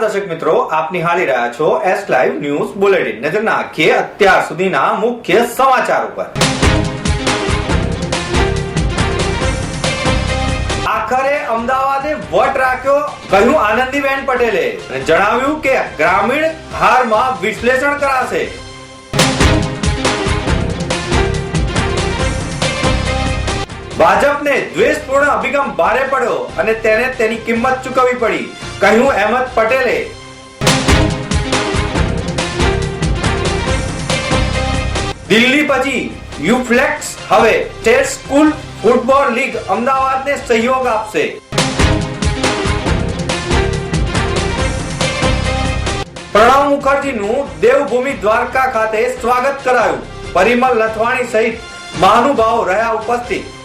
નમસ્કાર મિત્રો, આપ નિહાળી રહ્યા છો એસ લાઈવ ન્યૂઝ બુલેટિન નજર નાખીએ અત્યાર સુધીના મુખ્ય સમાચાર ઉપર. આખરે અમદાવાદે વટ રાખ્યો કહ્યું આનંદીબેન પટેલે જણાવ્યું કે ગ્રામીણ હારમાં વિશ્લેષણ કરાશે. ભાજપને દ્વેષપૂર્ણ અભિગમ ભારે પડ્યો અને તેને તેની કિંમત ચૂકવવી પડી. કહ્યું અહેમદ પટેલે, દિલ્હી પછી યુફ્લેક્સ હવે સ્ટેટ સ્કૂલ ફૂટબોલ લીગ અમદાવાદને સહયોગ આપશે. પ્રણવ મુખર્જીનું દેવભૂમિ દ્વારકા ખાતે સ્વાગત કરાયું. પરિમલ લથવાણી સહિત મહાનુભાવો રહ્યા ઉપસ્થિત.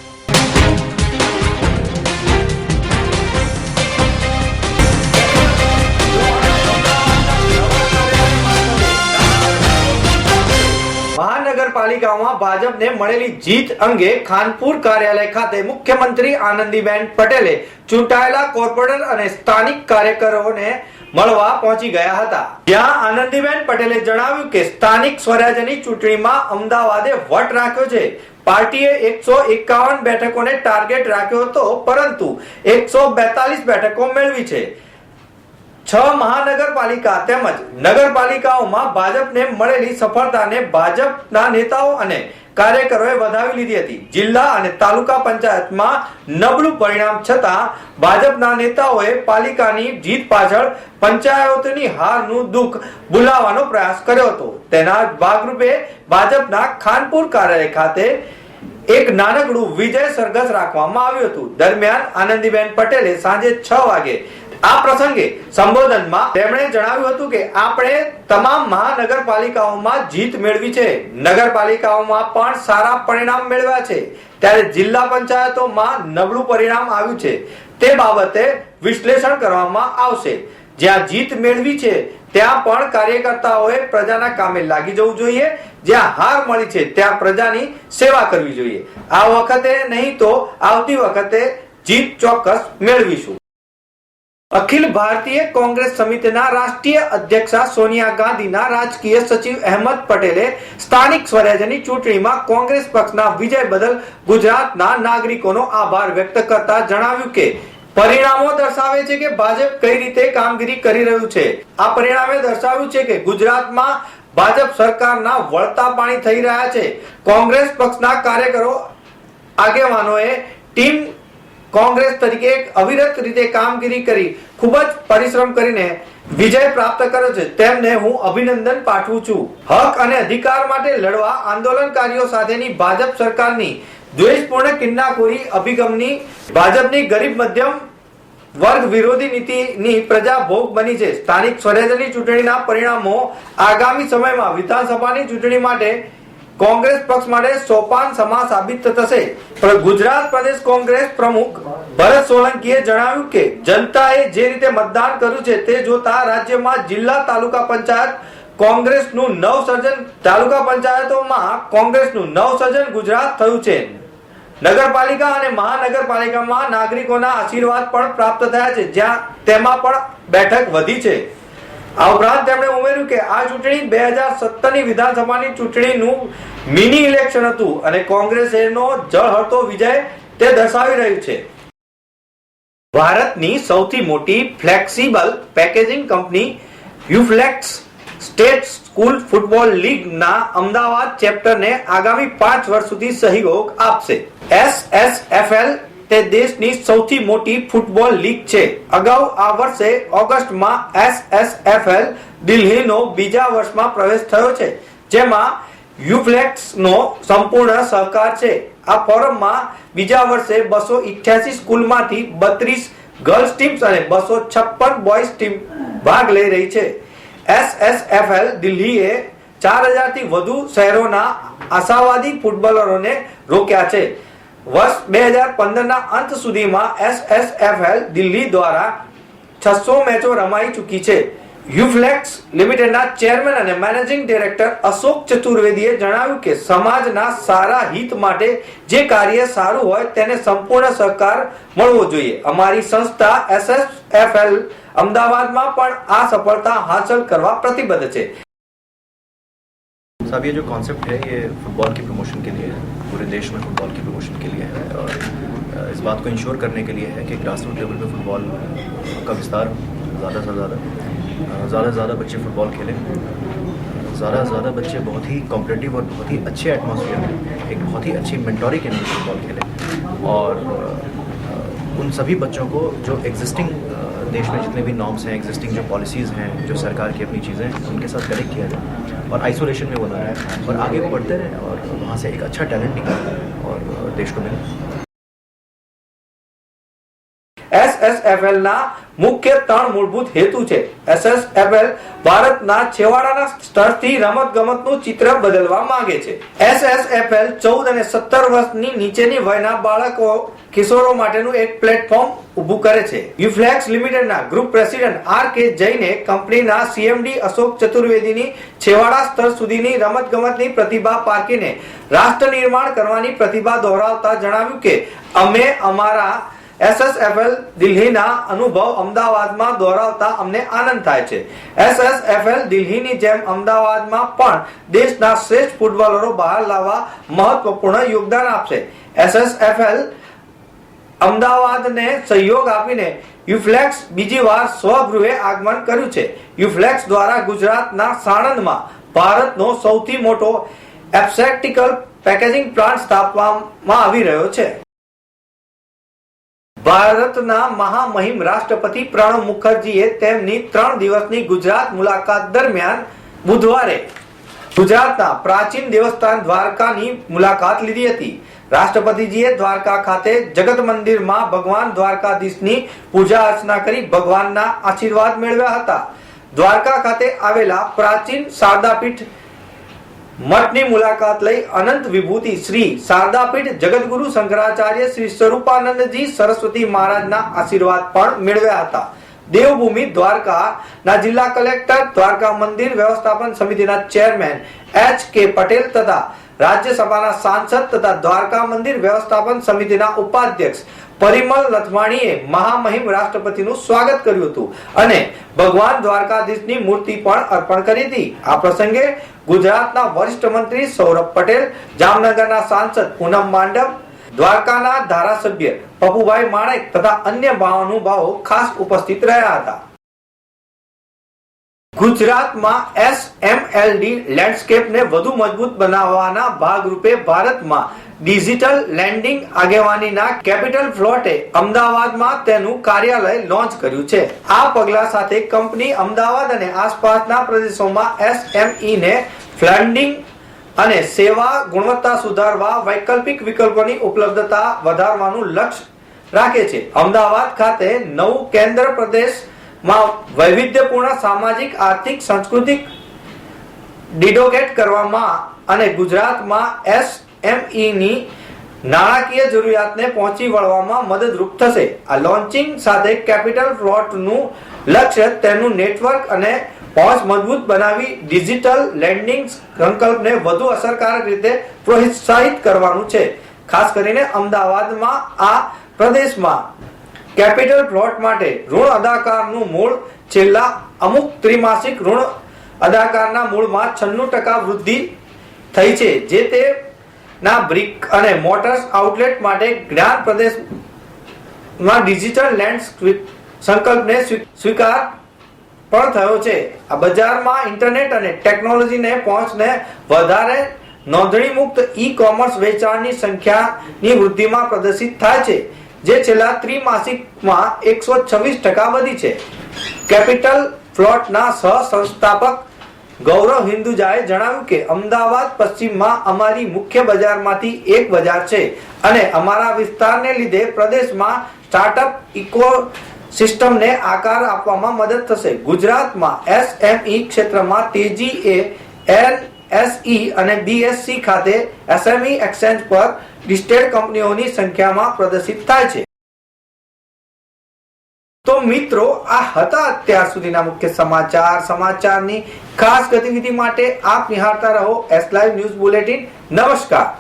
મહાનગરપાલિકામાં ભાજપને મળેલી જીત અંગે ખાનપુર કાર્યાલય ખાતે મુખ્યમંત્રી આનંદીબેન પટેલે ચૂંટાયેલા કોર્પોરેટર અને સ્થાનિક કાર્યકરોને મળવા પહોંચી ગયા હતા. જ્યાં આનંદીબેન પટેલે જણાવ્યું કે સ્થાનિક સ્વરાજ્યની ચૂંટણીમાં અમદાવાદે વટ રાખ્યો છે. પાર્ટીએ એકસો એકાવન બેઠકોને ટાર્ગેટ રાખ્યો હતો, પરંતુ એકસો બેતાલીસ બેઠકો મેળવી છે. છ મહાનગરપાલિકા તેમજ નગરપાલિકાઓમાં ભાજપને મળેલી સફળતાને ભાજપના નેતાઓ અને કાર્યકરોએ વધાવી લીધી હતી. જિલ્લા અને તાલુકા પંચાયતમાં નબળું પરિણામ છતાં ભાજપના નેતાઓએ પાલિકાની જીત પાછળ પંચાયતની હારનું દુઃખ ભૂલાવવાનો પ્રયાસ કર્યો હતો. તેના ભાગરૂપે ભાજપના ખાનપુર કાર્યાલય ખાતે એક નાનકડું વિજય સરઘસ રાખવામાં આવ્યું હતું. દરમિયાન આનંદીબેન પટેલે સાંજે છ વાગે આ પ્રસંગે સંબોધનમાં તેમણે જણાવ્યું હતું કે આપણે તમામ મહાનગરપાલિકાઓમાં જીત મેળવી છે. નગરપાલિકાઓમાં પણ સારા પરિણામ મેળવ્યા છે. ત્યારે જિલ્લા પંચાયતોમાં નબળું પરિણામ આવ્યું છે. તે બાબતે વિશ્લેષણ કરવામાં આવશે. જ્યાં જીત મેળવી છે, ત્યાં પણ કાર્યકર્તાઓએ પ્રજાના કામે લાગી જવું જોઈએ. જ્યાં હાર મળી છે, ત્યાં પ્રજાની સેવા કરવી જોઈએ. આ વખતે નહીં તો આવતી વખતે જીત ચોક્કસ મેળવીશું. અખિલ ભારતીય કોંગ્રેસ સમિતિના રાષ્ટ્રીય અધ્યક્ષા સોનિયા ગાંધીના રાજકીય સચિવ અહેમદ પટેલે સ્થાનિક સ્વરાજ્યની ચૂંટણીમાં કોંગ્રેસ પક્ષના વિજય બદલ ગુજરાતના નાગરિકોનો આભાર વ્યક્ત કરતા જણાવ્યું કે, પરિણામો દર્શાવે છે કે ભાજપ કઈ રીતે કામગીરી કરી રહ્યું છે. આ પરિણામે દર્શાવ્યું છે કે ગુજરાતમાં ભાજપ સરકારના વળતા પાણી થઈ રહ્યા છે. કોંગ્રેસ પક્ષના કાર્યકરો આગેવાનોએ ટીમ કોંગ્રેસ તરીકે એક અવિરત રીતે કામગીરી કરી, ખૂબ જ પરિશ્રમ કરીને વિજય પ્રાપ્ત કર્યો છે. તેમને હું અભિનંદન પાઠવું છું. હક અને અધિકાર માટે લડવા આંદોલનકારીઓ સાથેની ભાજપ સરકારની દ્વેષપૂર્ણ કિન્નાખોરી અભિગમની ભાજપની ગરીબ મધ્યમ વર્ગ વિરોધી નીતિની પ્રજા ભોગ બની છે. સ્થાનિક સ્વરાજ્યની ચૂંટણીના પરિણામો આગામી સમયમાં વિધાનસભાની ચૂંટણી માટે કોંગ્રેસ પક્ષ માટે સોપાન સમા સાબિત થશે. ગુજરાત પ્રદેશ કોંગ્રેસ પ્રમુખ ભરત સોલંકીએ જણાવ્યું કે જનતાએ જે રીતે મતદાન કર્યું છે તે જોતા રાજ્યમાં જિલ્લા તાલુકા પંચાયત કોંગ્રેસનું નવસર્જન, તાલુકા પંચાયતોમાં કોંગ્રેસનું નવસર્જન ગુજરાત થયું છે. નગરપાલિકા અને મહાનગરપાલિકામાં નાગરિકોના આશીર્વાદ પણ પ્રાપ્ત થયા છે, જ્યાં તેમાં પણ બેઠક વધી છે. આ ઉપરાંત તેમણે ઉમેર્યું કે આ ચૂંટણી બે હજાર સત્તરની વિધાનસભાની ચૂંટણીનું મિની ઇલેક્શન હતું અને કોંગ્રેસનો જળહળતો વિજય તે દર્શાવી રહ્યું છે. ભારતની સૌથી મોટી flexible packaging company Uflex state school football લીગના Ahmedabad ચેપ્ટરને આગામી પાંચ વર્ષ સુધી સહયોગ આપશે. એસએસએફએલ તે દેશની સૌથી મોટી ફૂટબોલ લીગ છે. અગાઉ આ વર્ષે ઓગસ્ટમાં એસએસએફએલ દિલ્હીનો બીજા વર્ષમાં પ્રવેશ થયો છે, જેમાં યુફ્લેક્સનો સંપૂર્ણ સહકાર છે. આ ફોરમમાં બીજા વર્ષે બસો ઇઠ્યાસી સ્કૂલમાંથી બત્રીસ ગર્લ્સ ટીમ્સ અને બસો છપ્પન બોયઝ ટીમ ભાગ લઈ રહી છે. એસએસએફએલ દિલ્હીએ ચાર હજારથી વધુ શહેરોના આશાવાદી ફૂટબોલરોને રોક્યા છે. વર્ષ બે હજાર પંદરના અંત સુધીમાં એસએસએફએલ દિલ્હી દ્વારા છસો મેચો રમાઈ ચૂકી છે. યુફ્લેક્સ લિમિટેડના ચેરમેન અને મેનેજિંગ ડિરેક્ટર અશોક ચતુર્વેદીએ જણાવ્યું કે સમાજના સારા હિત માટે જે કાર્ય સારું હોય તેને સંપૂર્ણ સહકાર મળવો જોઈએ અમારી સંસ્થા એસએસએફએલ અમદાવાદમાં પણ આ સફળતા હાંસલ કરવા પ્રતિબદ્ધ છે साहब ये जो कॉन्सेप्ट है ये फुटबॉल की प्रमोशन के लिए है पूरे देश में फुटबॉल की प्रमोशन के लिए है और अ, इस बात को इंश्योर करने के लिए है कि ग्रास रूट लेवल पे फुटबॉल का विस्तार ज़्यादा से ज़्यादा अ, ज़्यादा से ज़्यादा बच्चे फुटबॉल खेलें। ज़्यादा से ज़्यादा बच्चे बहुत ही कॉम्पिटेटिव और बहुत ही अच्छे एटमोसफियर में, एक बहुत ही अच्छी मेंटोरी के अंदर फुटबॉल खेलें। और उन सभी बच्चों को जो एग्जिस्टिंग देश में जितने भी नॉर्म्स हैं एग्जिस्टिंग जो पॉलिसीज़ हैं, जो सरकार की अपनी चीज़ें हैं, उनके साथ कनेक्ट किया जाए और आइसोलेशन में वो ना रहे। और आगे बढ़ते रहें और वहाँ से एक अच्छा टैलेंट निकालें और देश को मिले। એસએસએફએલ ના મુખ્ય ત્રણ મૂળભૂત હેતુ છે. એસએસએફએલ ભારતના છેવાડાના સ્તરથી રમત ગમતનું ચિત્ર બદલવા માંગે છે. એસએસએફએલ ચૌદ અને સત્તર વર્ષની નીચેની વયના બાળકો કિશોરો માટેનું એક પ્લેટફોર્મ ઊભું કરે છે. યુફ્લેક્સ લિમિટેડના ગ્રુપ પ્રેસિડેન્ટ આર કે જૈને કંપનીના સીએમડી અશોક ચતુર્વેદીની છેવાડા સ્તર સુધીની રમત ગમતની પ્રતિભા પારખીને રાષ્ટ્ર નિર્માણ કરવાની પ્રતિભા દોહરાવતા જણાવ્યું કે, અમે અમારા એસએસએફએલ દિલ્હીના અનુભવ અમદાવાદમાં દોહરાવતા અમને આનંદ થાય છે. એસએસએફએલ દિલ્હીની જેમ અમદાવાદમાં પણ દેશના શ્રેષ્ઠ ફૂટબોલરો બહાર લાવવા મહત્વપૂર્ણ યોગદાન આપશે. એસએસએફએલ અમદાવાદને સહયોગ આપીને યુફ્લેક્સ બીજી વાર સ્વગૃહે આગમન કર્યું છે. યુફ્લેક્સ દ્વારા ગુજરાતના સાણંદમાં ભારતનો સૌથી મોટો એબ્સેક્ટિકલ પેકેજિંગ પ્લાન્ટ સ્થાપવામાં આવી રહ્યો છે. ભારતના મહામહિમ રાષ્ટ્રપતિ પ્રણવ મુખર્જીએ તેમની ત્રણ દિવસની ગુજરાત મુલાકાત દરમિયાન બુધવારે ગુજરાતના પ્રાચીન દેવસ્થાન દ્વારકાની મુલાકાત લીધી હતી. રાષ્ટ્રપતિજીએ દ્વારકા ખાતે જગત મંદિરમાં ભગવાન દ્વારકાધીશની પૂજા અર્ચના કરી ભગવાનના આશીર્વાદ મેળવ્યા હતા. દ્વારકા ખાતે આવેલા પ્રાચીન શારદાપીઠ મઠની મુલાકાત લઈ અનંત વિભૂતિ શ્રી શારદાપીઠ જગતગુરુ શંકરાચાર્ય શ્રી સ્વરૂપાનંદજી સરસ્વતી મહારાજના આશીર્વાદ પણ મેળવ્યા હતા. દેવભૂમિ દ્વારકા ના જિલ્લા કલેક્ટર, દ્વારકા મંદિર વ્યવસ્થાપન સમિતિના ચેરમેન એચ કે પટેલ તથા રાજ્યસભાના સાંસદ તથા દ્વારકા મંદિર વ્યવસ્થાપન સમિતિના ઉપાધ્યક્ષ પરિમલ લથવાણીએ મહામહિમ રાષ્ટ્રપતિનું સ્વાગત કર્યું હતું અને ભગવાન દ્વારકાધીશની મૂર્તિ પણ અર્પણ કરી હતી. આ પ્રસંગે ગુજરાતના વરિષ્ઠ મંત્રી સૌરભ પટેલ, જામનગરના સાંસદ પૂનમ માંડવ દ્વારકાના ધારાસભ્ય પપુભાઈ માણેક તથા અન્ય મહાનુભાવો ખાસ ઉપસ્થિત રહ્યા હતા. ગુજરાતમાં એસએમએલડી લેન્ડસ્કેપને વધુ મજબૂત બનાવવાના ભાગરૂપે ભારતમાં ડિજિટલ લેન્ડિંગ આગેવાનીના કેપિટલ ફ્લોટે અમદાવાદમાં તેનું કાર્યાલય લોન્ચ કર્યું છે. આ પગલા સાથે કંપની અમદાવાદ અને આસપાસના પ્રદેશોમાં એસએમઈ ને ફ્લન્ડિંગ અને સેવા ગુણવત્તા સુધારવા વૈકલ્પિક વિકલ્પોની ઉપલબ્ધતા વધારવાનું લક્ષ્ય રાખે છે. અમદાવાદ ખાતે નવું કેન્દ્ર પ્રદેશમાં વૈવિધ્યપૂર્ણ સામાજિક, આર્થિક, સાંસ્કૃતિક ડિડોકેટ કરવામાં અને ગુજરાતમાં એસએમઈ ની નાણાકીય જરૂરિયાતને પહોંચી વળવામાં મદદરૂપ થશે. આ લોન્ચિંગ સાથે કેપિટલ ફ્લોટનું લક્ષ્ય તેનું નેટવર્ક અને પહોંચ મજબૂત બનાવી ડિજિટલ લેન્ડિંગ સંકલ્પને વધુ અસરકારક રીતે પ્રોત્સાહિત કરવાનું છે. ખાસ કરીને અમદાવાદમાં, આ પ્રદેશમાં કેપિટલ પ્લોટ માટે ઋણ અદાકારનું મૂળ છેલ્લા અમુક ત્રિમાસિક ઋણ અદાકારના મૂળમાં છન્નું ટકા વૃદ્ધિ થઈ છે, જે તે ના બ્રિક અને મોટર્સ આઉટલેટ માટે જ્ઞાન પ્રદેશમાં ડિજિટલ લેન્ડ સંકલ્પને સ્વીકાર પણ થયો છે. આ બજારમાં ઇન્ટરનેટ અને ટેકનોલોજીને પહોંચને વધારે નોંધણી મુક્ત ઈ કોમર્સ વેચાણની સંખ્યાની વૃદ્ધિમાં પ્રદર્શિત થાય છે. જે છેલ્લા ત્રિમાસિકમાં એકસો છવ્વીસ ટકા વધી છે. કેપિટલ ફ્લોટના સહ સંસ્થાપક ગૌરવ હિન્દુજાએ જણાવ્યું કે અમદાવાદ પશ્ચિમમાં અમારી મુખ્ય બજારમાંથી એક બજાર છે અને અમારા વિસ્તારને લીધે પ્રદેશમાં સ્ટાર્ટઅપ ઇકો સિસ્ટમને આકાર આપવામાં મદદ થશે. ગુજરાતમાં એસએમઈ ક્ષેત્રમાં તેજી એ એનએસઈ અને બીએસસી ખાતે એસએમઈ એક્સચેન્જ પર લિસ્ટેડ કંપનીઓની સંખ્યામાં પ્રદર્શિત થાય છે. તો મિત્રો, આ હતા અત્યાર સુધીના મુખ્ય સમાચાર. સમાચારની ખાસ ગતિવિધિ માટે આપ નિહાળતા રહો એસ લાઈવ ન્યૂઝ બુલેટિન નમસ્કાર.